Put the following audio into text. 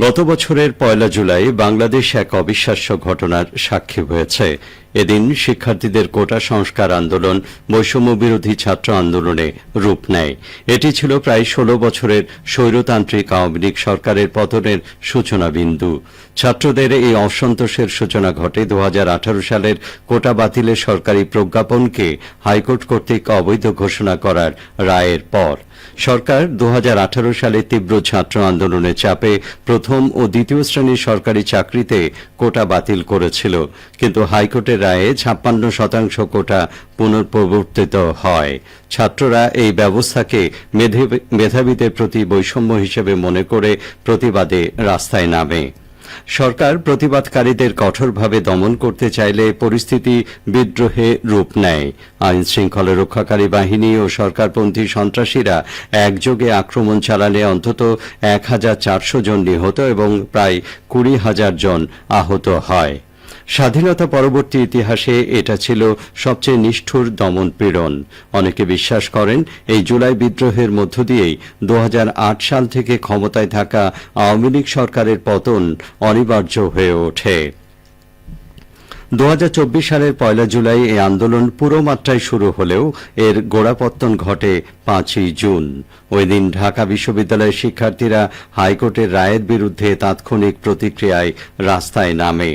গত বছরের পয়লা জুলাই বাংলাদেশ এক অবিশ্বাস্য ঘটনার সাক্ষী হয়েছে। এদিন শিক্ষার্থীদের কোটা সংস্কার আন্দোলন বৈষম্য বিরোধী ছাত্র আন্দোলনে রূপ নেয়। এটি ছিল প্রায় ষোলো বছরের স্বৈরতান্ত্রিক আওয়ামী লীগ সরকারের পতনের সূচনা বিন্দু। ছাত্রদের এই অসন্তোষের সূচনা ঘটে দু হাজার আঠারো সালের কোটা বাতিলের সরকারি প্রজ্ঞাপনকে হাইকোর্ট কর্তৃক অবৈধ ঘোষণা করার রায়ের পর। সরকার দু হাজার আঠারো সালে তীব্র ছাত্র আন্দোলনের চাপে প্রথম ও দ্বিতীয় শ্রেণির সরকারি চাকরিতে কোটা বাতিল করেছিল, কিন্তু হাইকোর্টের রায়ে ছাপ্পান্ন শতাংশ কোটা পুনঃপ্রবর্তিত হয়। ছাত্ররা এই ব্যবস্থাকে মেধে- মেধাবীদের প্রতি বৈষম্য হিসেবে মনে করে প্রতিবাদে রাস্তায় নামে। সরকার প্রতিবাদকারীদের কঠোরভাবে দমন করতে চাইলে পরিস্থিতি বিদ্রোহে রূপ নেয়। আইন শৃঙ্খলা রক্ষাকারী বাহিনী ও সরকারপন্থী সন্ত্রাসীরা একযোগে আক্রমণ চালালে অন্তত এক হাজার চারশো জন নিহত এবং প্রায় কুড়ি হাজার জন আহত হয়। স্বাধীনতা পরবর্তী ইতিহাসে এটা ছিল সবচেয়ে নিষ্ঠুর দমন পীড়ন। অনেকে বিশ্বাস করেন এই জুলাই বিদ্রোহের মধ্য দিয়েই দু হাজার আট সাল থেকে ক্ষমতায় থাকা আওয়ামী লীগ সরকারের পতন অনিবার্য হয়ে ওঠে। দু হাজার চব্বিশ সালের পয়লা জুলাই এই আন্দোলন পুরো মাত্রায় শুরু হলেও এর গোড়াপত্তন ঘটে পাঁচই জুন। ওই দিন ঢাকা বিশ্ববিদ্যালয়ের শিক্ষার্থীরা হাইকোর্টের রায়ের বিরুদ্ধে তাৎক্ষণিক প্রতিক্রিয়ায় রাস্তায় নামে।